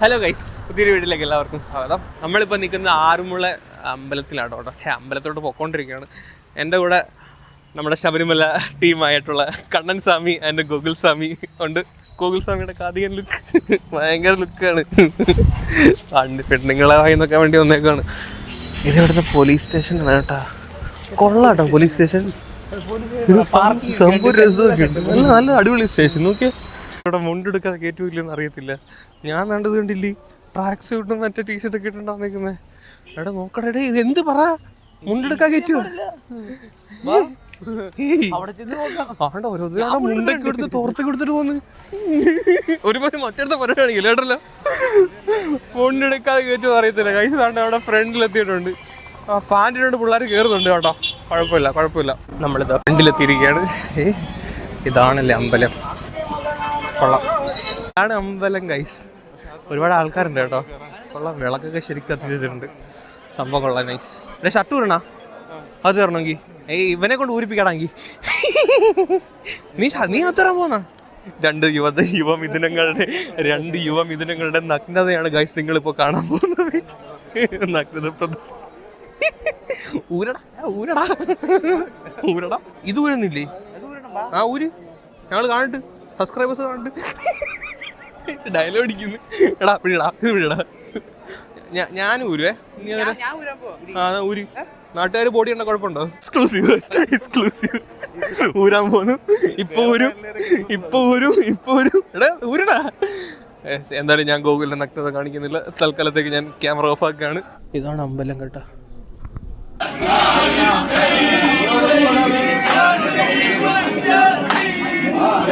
Hello guys പുതിയൊരു വീട്ടിലേക്ക് എല്ലാവർക്കും സ്വാഗതം. നമ്മളിപ്പോൾ നിൽക്കുന്ന ആറുമുള അമ്പലത്തിലാണ് കേട്ടോ. പക്ഷേ അമ്പലത്തോട്ട് പൊക്കോണ്ടിരിക്കുകയാണ് എന്റെ കൂടെ നമ്മുടെ ശബരിമല ടീമായിട്ടുള്ള കണ്ണൻ സ്വാമി ആൻഡ് ഗോകുൽ സ്വാമി ഉണ്ട്. ഗോകുൽ സ്വാമിയുടെ കാതികൻ ലുക്ക് ഭയങ്കര ലുക്കാണ് പണ്ട് പെണ്ണുങ്ങളെ വായി നോക്കാൻ വേണ്ടി വന്നേക്കാണ് ഇത് ഇവിടുത്തെ പോലീസ് സ്റ്റേഷൻ ആണ് കേട്ടോ. കൊള്ളാട്ടോ പോലീസ് സ്റ്റേഷൻ ഇത് സംഭവം രസമൊക്കെ ഉണ്ട് നല്ല നല്ല അടിപൊളി സ്റ്റേഷൻ നോക്കിയേ. ഇവിടെ മുണ്ടെടുക്കാതെ കയറ്റൂല്ലെന്ന് അറിയത്തില്ല. ഞാൻ കണ്ടത് കണ്ടില്ലേ? ട്രാക്ക് സ്യൂട്ടും മറ്റേ ടീഷർട്ട് ഒക്കെ ഇട്ടുണ്ടാകുന്നേ എടാ നോക്കടേ ഇത് എന്ത് പറ? മുണ്ടെടുക്കാൻ കയറ്റുമോ ആണ്ട ഓരോ മുണ്ടൊക്കെ എടുത്ത് തോർത്ത് കൊടുത്തിട്ട് പോന്ന്. ഒരുപാട് മറ്റടുത്ത പരിപാടിയാണെങ്കിൽ കേട്ടല്ലോ മുണ്ടെടുക്കാതെ കയറ്റുമോ അറിയത്തില്ല. കൈസ് താണ്ട് അവിടെ ഫ്രണ്ടിലെത്തിയിട്ടുണ്ട്. ആ പാന്റിനോട് പിള്ളേർ കയറുന്നുണ്ട് കേട്ടോ. കുഴപ്പമില്ല കുഴപ്പമില്ല. നമ്മളിത് ഫ്രണ്ടിലെത്തിയിരിക്കുകയാണ്. ഏ ഇതാണല്ലേ അമ്പലം. കൊള്ളാം. ഇതാണ് അമ്പലം ഗൈസ് ഒരുപാട് ആൾക്കാരുണ്ട് കേട്ടോ. കൊള്ളാം. വിളക്കൊക്കെ ശരിക്കും കത്തിച്ചിട്ടുണ്ട്. സംഭവം കൊള്ളാം നൈസ് എന്നെ ഷർട്ട് ഊരണാ? അത് തരണമെങ്കിൽ ഏയ് ഇവനെ കൊണ്ട് ഊരിപ്പിക്കണമെങ്കിൽ നീ നീ അത് പോന്നാ? രണ്ട് യുവ യുവമിഥുനങ്ങളുടെ രണ്ട് യുവമിഥുനങ്ങളുടെ നഗ്നതയാണ് ഗൈസ് നിങ്ങളിപ്പോൾ കാണാൻ പോകുന്നത്. നഗ്നത പ്രദർശനം ഊരടാ ഊരടാ. ഊരടാ. ഇത് ഊരുന്നില്ലേ? ആ ഊര്. ഞങ്ങൾ കാണിട്ട്. സബ്സ്ക്രൈബേഴ്സ് ഉണ്ട് ഡയലോഗ് അടിക്കുന്നു. എടാ പിടിടാ പിടിടാ ഞാ- ഞാൻ ഊരുവേ നീ ആ ഊരി. നാട്ടുകാർ ബോഡി ഉണ്ട കുഴപ്പമുണ്ടോ? എക്സ്ക്ലൂസീവ് എക്സ്ക്ലൂസീവ് ഊരാൻ പോന്നു. ഇപ്പൊ ഊരും. ഇപ്പൊ ഊരും ഇപ്പൊ ഊരും. എടാ ഊരടാ. എന്തായാലും ഞാൻ ഗോകുലിന്റെ നഗ്നത കാണിക്കുന്നില്ല. തൽക്കാലത്തേക്ക് ഞാൻ ക്യാമറ ഓഫ് ആക്കുകയാണ്. ഇതാണ് അമ്പലം കേട്ടോ. Hey!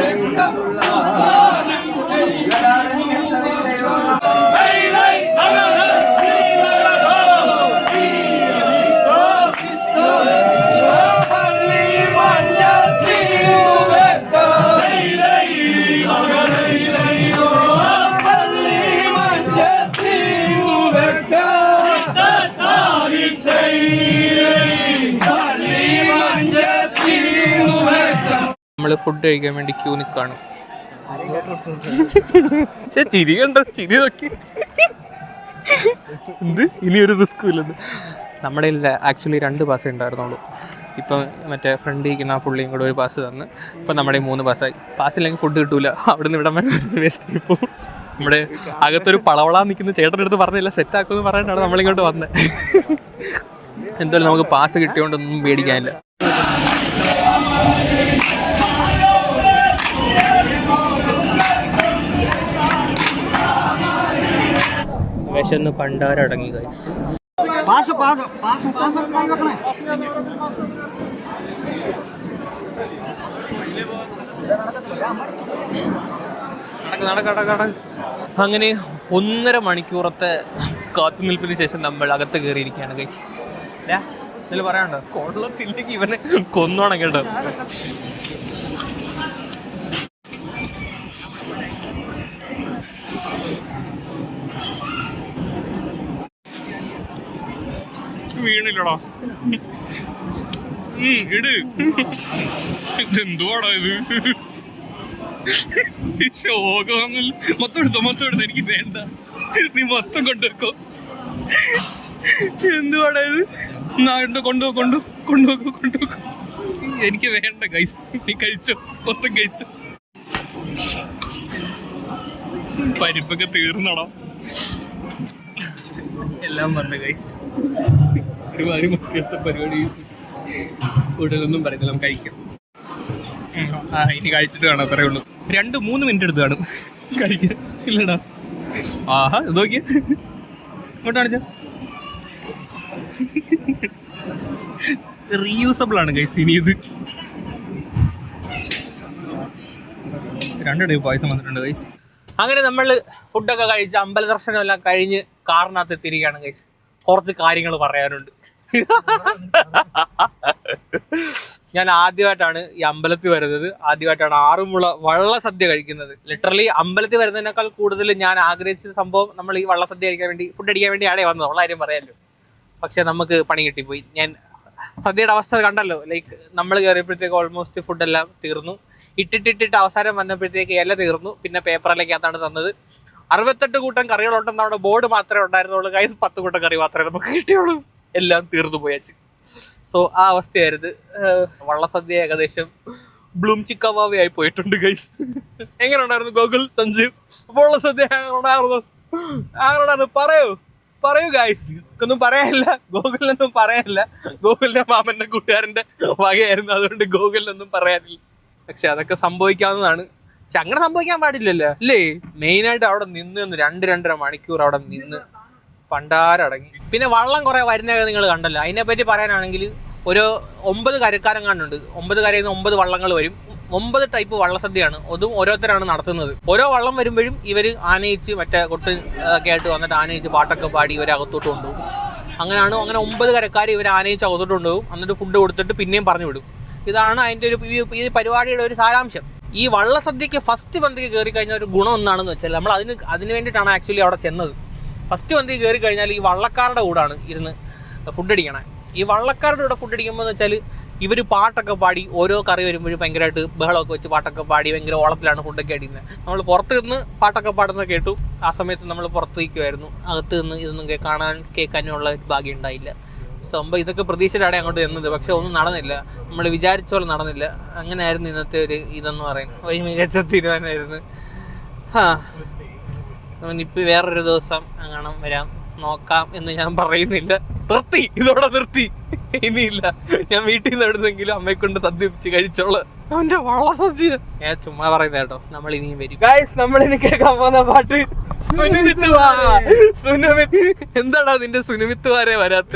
നമ്മൾ ഫുഡ് കഴിക്കാൻ വേണ്ടി ക്യൂ നിൽക്കാണ് ചിരി കണ്ടോ? ചിരി നോക്കി. എന്ത്? ഇനി ഒരു റിസ്ക്കും ഇല്ലെന്ന് നമ്മുടെ ആക്ച്വലി രണ്ട് പാസ് ഉണ്ടായിരുന്നുള്ളൂ. ഇപ്പം മറ്റേ ഫ്രണ്ട് ഇരിക്കുന്ന ആ പുള്ളിയും കൂടെ ഒരു പാസ് തന്ന്. ഇപ്പം നമ്മുടെ മൂന്ന് പാസ്സായി പാസ് ഇല്ലെങ്കിൽ ഫുഡ് കിട്ടൂല. അവിടെ നിന്ന് ഇവിടെ വേസ്റ്റ് ആയി പോകും നമ്മുടെ അകത്തൊരു പളവളാൻ നിൽക്കുന്ന ചേട്ടന്റെ അടുത്ത് പറഞ്ഞില്ല സെറ്റ് ആക്കുമെന്ന് പറയാനാണ് നമ്മളിങ്ങോട്ട് വന്നത് എന്തായാലും നമുക്ക് പാസ് കിട്ടിയോണ്ടൊന്നും പേടിക്കാനില്ല. വിശന്ന് പണ്ടാരടങ്ങി guys pass pass pass pass pass അങ്ങനെ ഒന്നര മണിക്കൂറത്തെ കാത്തുനിൽപ്പിന് ശേഷം നമ്മൾ അകത്ത് കയറിയിരിക്കുകയാണ് ഗൈസ് ഇതിൽ പറയാനുണ്ടോ? കൊള്ളത്തില്ലെങ്കിൽ ഇവനെ കൊന്നോണം കേട്ടോ. വീണില്ലടാ ഉം, ഇട്. ഇതെന്തുവാടാ ഇത്? ശോകമൊന്നുമില്ല മൊത്തം എടുത്തോ മൊത്തം എടുത്തോ എനിക്ക് വേണ്ട. നീ മൊത്തം കൊണ്ടുവെക്കോ. എന്തുവാടാ ഇത്? നാട്ട് കൊണ്ടുപോ കൊണ്ടു കൊണ്ടുപോക്കോ കൊണ്ടുപോക്കോ എനിക്ക് വേണ്ട കൈസ് നീ കഴിച്ചോ മൊത്തം കഴിച്ചോ. പരിപ്പൊക്കെ തീർന്നടാ. എല്ലാം പറഞ്ഞു ഗൈസ് ഒരുമാതിരി മറ്റത്തെ പരിപാടി കൂടുതലൊന്നും പറയുന്നില്ല നമുക്ക് കഴിക്കാം. ആ ഇനി കഴിച്ചിട്ട് കാണാം അത്രേ ഉള്ളൂ. രണ്ട് മൂന്ന് മിനിറ്റ് എടുത്ത് കാണും. കഴിക്കാൻ ഇല്ലടാ. ആഹാ ഇത് നോക്കിയ. ഇങ്ങോട്ട് കാണിച്ച. റീയൂസബിൾ ആണ് കൈസ് ഇനി ഇത്. രണ്ടിടയിൽ പായസം വന്നിട്ടുണ്ട് കൈസ് അങ്ങനെ നമ്മൾ ഫുഡൊക്കെ കഴിച്ച് അമ്പല ദർശനം എല്ലാം കഴിഞ്ഞ് കാറിനകത്ത് എത്തിയിരിക്കുകയാണ് ഗൈസ് കുറച്ച് കാര്യങ്ങൾ പറയാനുണ്ട്. ഞാൻ ആദ്യമായിട്ടാണ് ഈ അമ്പലത്തിൽ വരുന്നത്. ആദ്യമായിട്ടാണ് ആറുമുള വള്ളസദ്യ കഴിക്കുന്നത്. ലിറ്ററലി അമ്പലത്തിൽ വരുന്നതിനേക്കാൾ കൂടുതൽ ഞാൻ ആഗ്രഹിച്ച സംഭവം നമ്മൾ ഈ വള്ളസദ്യ കഴിക്കാൻ വേണ്ടി ഫുഡ് അടിക്കാൻ വേണ്ടിയാണ് വന്നത്. ഉള്ള കാര്യം പറയാമല്ലോ പക്ഷെ നമുക്ക് പണി കിട്ടിപ്പോയി. ഞാൻ സദ്യയുടെ അവസ്ഥ കണ്ടല്ലോ. ലൈക്ക് നമ്മൾ കയറിയപ്പോഴത്തേക്ക് ഓൾമോസ്റ്റ് ഫുഡെല്ലാം തീർന്നു. ഇട്ടിട്ടിട്ടിട്ട് അവസാനം വന്നപ്പോഴത്തേക്ക് ഇല തീർന്നു. പിന്നെ പേപ്പറിലേക്കകത്താണ് തന്നത്. അറുപത്തെട്ട് കൂട്ടം കറികളുണ്ടെന്ന് നമ്മുടെ ബോർഡ് മാത്രമേ ഉണ്ടായിരുന്നുള്ളൂ. കൈസ് പത്ത് കൂട്ടം കറി മാത്രമേ നമുക്ക് കിട്ടിയുള്ളൂ. എല്ലാം തീർന്നു പോയച്ച്. സോ ആ അവസ്ഥയായിരുന്നു. വള്ളസദ്യ ഏകദേശം ബ്ലൂം ചിക്കവാവയായി പോയിട്ടുണ്ട് ഗൈസ് എങ്ങനെ ഉണ്ടായിരുന്നു ഗോകുൽ സഞ്ജീവ്? വള്ളസദ്യ സദ്യ ഉണ്ടായിരുന്നു ഉണ്ടായിരുന്നു പറയൂ. പറയൂ ഗൈസ് ഒന്നും പറയാനില്ല. ഗോകുലിനൊന്നും പറയാനില്ല. ഗോകുലിന്റെ മാമന്റെ കൂട്ടുകാരന്റെ വകയായിരുന്നു. അതുകൊണ്ട് ഗോകുലിനൊന്നും പറയാനില്ല. പക്ഷെ അതൊക്കെ സംഭവിക്കാവുന്നതാണ്. പക്ഷെ അങ്ങനെ സംഭവിക്കാൻ പാടില്ലല്ലോ. അല്ലേ മെയിനായിട്ട് അവിടെ നിന്ന് രണ്ട് രണ്ടര മണിക്കൂർ അവിടെ നിന്ന് പണ്ടാരടങ്ങി പിന്നെ വള്ളം കുറെ വരുന്നതൊക്കെ നിങ്ങൾ കണ്ടല്ലോ. അതിനെ അതിനെപ്പറ്റി പറയാനാണെങ്കിൽ ഒരു ഒമ്പത് കരക്കാരം കാണുന്നുണ്ട് ഒമ്പത് കരയിൽ നിന്ന് ഒമ്പത് വള്ളങ്ങൾ വരും. ഒമ്പത് ടൈപ്പ് വള്ളസദ്യയാണ്. അതും ഓരോരുത്തരാണ് നടത്തുന്നത്. ഓരോ വള്ളം വരുമ്പോഴും ഇവർ ആനയിച്ച് മറ്റേ കൊട്ട് ഒക്കെ ആയിട്ട് വന്നിട്ട് ആനയിച്ച് പാട്ടൊക്കെ പാടി ഇവരെ അകത്തോട്ട് കൊണ്ടുപോകും. അങ്ങനെയാണ് അങ്ങനെ ഒമ്പത് കരക്കാർ ഇവർ ആനയിച്ച് അകത്തോട്ട് കൊണ്ടുപോകും. എന്നിട്ട് ഫുഡ് കൊടുത്തിട്ട് പിന്നെയും പറഞ്ഞു വിടും. ഇതാണ് അതിന്റെ ഒരു ഈ പരിപാടിയുടെ ഒരു സാരാംശം. ഈ വള്ളസദ്യക്ക് ഫസ്റ്റ് പന്തിക്ക് കയറി കഴിഞ്ഞാൽ ഒരു ഗുണം എന്താണെന്ന് വെച്ചാൽ നമ്മൾ അതിന് അതിന് വേണ്ടിയിട്ടാണ് ആക്ച്വലി അവിടെ ചെന്നത്. ഫസ്റ്റ് പന്തിക്ക് കയറി കഴിഞ്ഞാൽ ഈ വള്ളക്കാരുടെ കൂടാണ് ഇരുന്ന് ഫുഡ് അടിക്കണേ. ഈ വള്ളക്കാരുടെ കൂടെ ഫുഡ് അടിക്കുമ്പോൾ എന്ന് വെച്ചാൽ ഇവർ പാട്ടൊക്കെ പാടി ഓരോ കറി വരുമ്പോഴും ഭയങ്കരമായിട്ട് ബഹളമൊക്കെ വെച്ച് പാട്ടൊക്കെ പാടി ഭയങ്കര ഓളത്തിലാണ് ഫുഡൊക്കെ അടിക്കുന്നത് നമ്മൾ പുറത്ത് നിന്ന് പാട്ടൊക്കെ പാടുന്ന കേട്ടു. ആ സമയത്ത് നമ്മൾ പുറത്ത് നിൽക്കുമായിരുന്നു അകത്ത് നിന്ന് ഇതൊന്നും കാണാൻ കേൾക്കാനുള്ള ഭാഗ്യം ഉണ്ടായില്ല. സംഭവം ഇതൊക്കെ പ്രതീക്ഷയിലാണ് അങ്ങോട്ട് ചെന്നത്. പക്ഷെ ഒന്നും നടന്നില്ല. നമ്മൾ വിചാരിച്ച പോലെ നടന്നില്ല. അങ്ങനെയായിരുന്നു ഇന്നത്തെ ഒരു ഇതെന്ന് പറയുന്നത്. ഒരു മികച്ച തീരുമാനമായിരുന്നു. ഹാ. ഇപ്പം വേറൊരു ദിവസം അങ്ങനെ വരാം. നോക്കാം എന്ന് ഞാൻ പറയുന്നില്ല. നിർത്തി. ഇതോടെ നിർത്തി. ഇനിയില്ല. ഞാൻ വീട്ടിൽ നിന്ന് എവിടുന്നെങ്കിലും അമ്മയെ കൊണ്ട് സദ്യ വെച്ച് കഴിച്ചോളൂ. അവന്റെ വള സദ്യ. ഞാൻ ചുമ്മാ പറയുന്ന കേട്ടോ. നമ്മൾ ഇനിയും വരും. ഗായ്സ് നമ്മൾ ഇനി കേൾക്കാൻ പോകുന്ന പാട്ട് സുനുമിത്ത് സുനുമിത്ത്. എന്താടാ നിന്റെ സുനുമിത്ത് വരെ വരാത്ത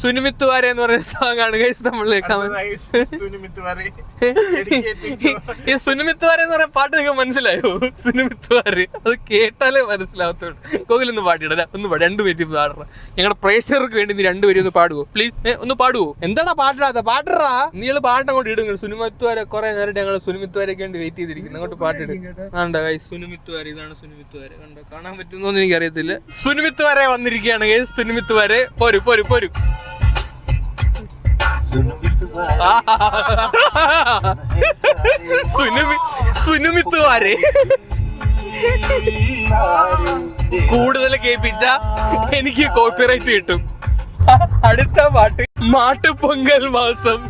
സുനുമിത്ത് വാരെ എന്ന് പറയുന്ന സോങ് ആണ് ഗൈസ് നമ്മൾ. ഈ സുനിമിത്ത് വാരെ എന്ന് പറയുന്ന പാട്ട് നിങ്ങൾക്ക് മനസ്സിലായോ? സുനിമിത്ത് വാര് അത് കേട്ടാലേ മനസ്സിലാവത്തുള്ളൂ. കോകിൽ ഒന്ന് പാടിയിടാ ഒന്ന് പാടി. രണ്ടുപേരും പാടണം. ഞങ്ങളുടെ പ്രേക്ഷകർക്ക് വേണ്ടി നീ രണ്ടുപേരും ഒന്ന് പാടുവോ? പ്ലീസ് ഒന്ന് പാടുവോ? എന്താടാ പാടിടാത്ത പാടറാ നീ പാട്ട് അങ്ങോട്ട് ഇടുങ്ങൾ സുനിമിത്ത് വാരെ കുറെ നേരം ഞങ്ങൾ സുനിമിത്ത് വാരൊക്കെ വേണ്ടി വെയിറ്റ് ചെയ്തിരിക്കുന്നു. അങ്ങോട്ട് പാട്ടിടും ആണ്ടാ കൈ സുനിമിത്ത് വാര ഇതാണ് സുനിമിത്ത് വാര കണ്ടോ? കാണാൻ പറ്റുന്നോന്ന് എനിക്കറിയത്തില്ല. അറിയത്തില്ല വരെ വന്നിരിക്കുകയാണ് ഗൈസ് സുനിമിത്ത് വരെ പോരു പോരു പോരു. സുനുമി സുനുമിത്ത് കൂടുതൽ കേൾപ്പിച്ച എനിക്ക് കോപ്പിറൈറ്റ് കിട്ടും. അടുത്ത പാട്ട്. മാട്ടുപൊങ്കൽ മാസം.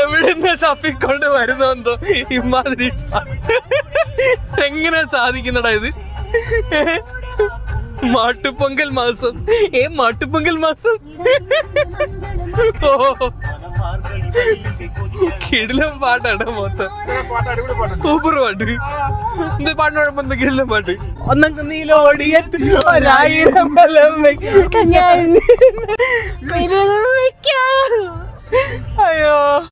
എവിടുന്ന് തപ്പിക്കൊണ്ട് വരുന്നോ ഇമാതിരി എങ്ങനെ സാധിക്കുന്നടാ ഇത്? മാട്ടുപൊങ്കൽ മാസം. ഏ മാട്ടുപൊങ്കൽ മാസം? കിടിലം പാട്ടാണ് മൊത്തം. സൂപ്പർ പാട്ട്. എന്ത് പാട്ടിന് കിടിലം പാട്ട്? ഒന്നൊക്കെ നീലോടിയത് അയ്യോ.